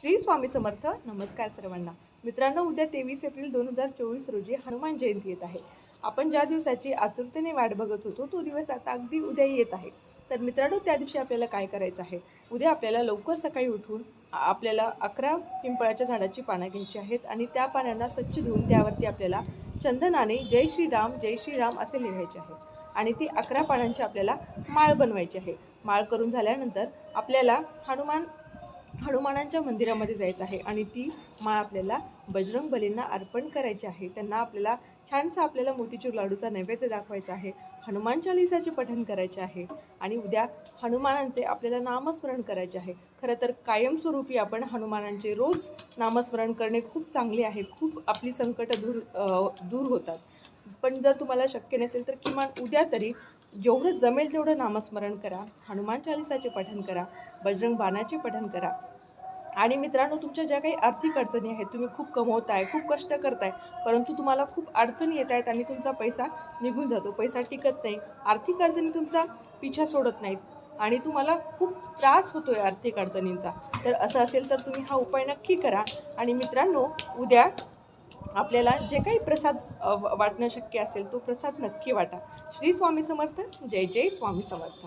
श्री स्वामी समर्थ नमस्कार सर्वांना. मित्रांनो उद्या तेवीस एप्रिल दोन हजार चोवीस रोजी हनुमान जयंती येत आहे. आपण ज्या दिवसाची आतुरतेने वाट बघत होतो तो दिवस आता अगदी उद्या येत आहे. तर मित्रांनो त्या दिवशी आपल्याला काय करायचं आहे? उद्या आपल्याला लवकर सकाळी उठून आपल्याला अकरा पिंपळाच्या झाडाची पानं घ्यायची आहेत आणि त्या पानांना स्वच्छ धुवून त्यावरती आपल्याला चंदनाने जय श्रीराम जय श्रीराम असे लिहायचे आहे. आणि ती अकरा पानांची आपल्याला माळ बनवायची आहे. माळ करून झाल्यानंतर आपल्याला हनुमान हनुमानांच्या मंदिरामध्ये जायचं आहे आणि ती माळ आपल्याला बजरंग बलींना अर्पण करायची आहे. त्यांना आपल्याला छानसा आपल्याला मोतीचूर लाडूचा नैवेद्य दाखवायचा आहे. हनुमान चालिसाचे पठण करायचे आहे आणि उद्या हनुमानांचे आपल्याला नामस्मरण करायचे आहे. खरं तर कायमस्वरूपी आपण हनुमानांचे रोज नामस्मरण करणे खूप चांगले आहे. खूप आपली संकटं दूर दूर होतात. पण जर तुम्हाला शक्य नसेल तर किमान उद्या तरी जेवढं जमेल तेवढं नामस्मरण करा हनुमान चालिसाचे पठण करा बजरंग बाणाचे पठण करा. आणि मित्रांनो तुमच्या ज्या काही आर्थिक अडचणी आहेत तुम्ही खूप कमवताय खूप कष्ट करताय परंतु तुम्हाला खूप अडचणी येत आहेत आणि तुमचा पैसा निघून जातो. पैसा टिकत नाही आर्थिक अडचणी तुमचा पिछा सोडत नाहीत आणि तुम्हाला खूप त्रास होतोय आर्थिक अडचणींचा. तर असं असेल तर तुम्ही हा उपाय नक्की करा. आणि मित्रांनो उद्या आपल्याला जे काही प्रसाद वाटणं शक्य असेल तो प्रसाद नक्की वाटा. श्री स्वामी समर्थ. जय जय स्वामी समर्थ.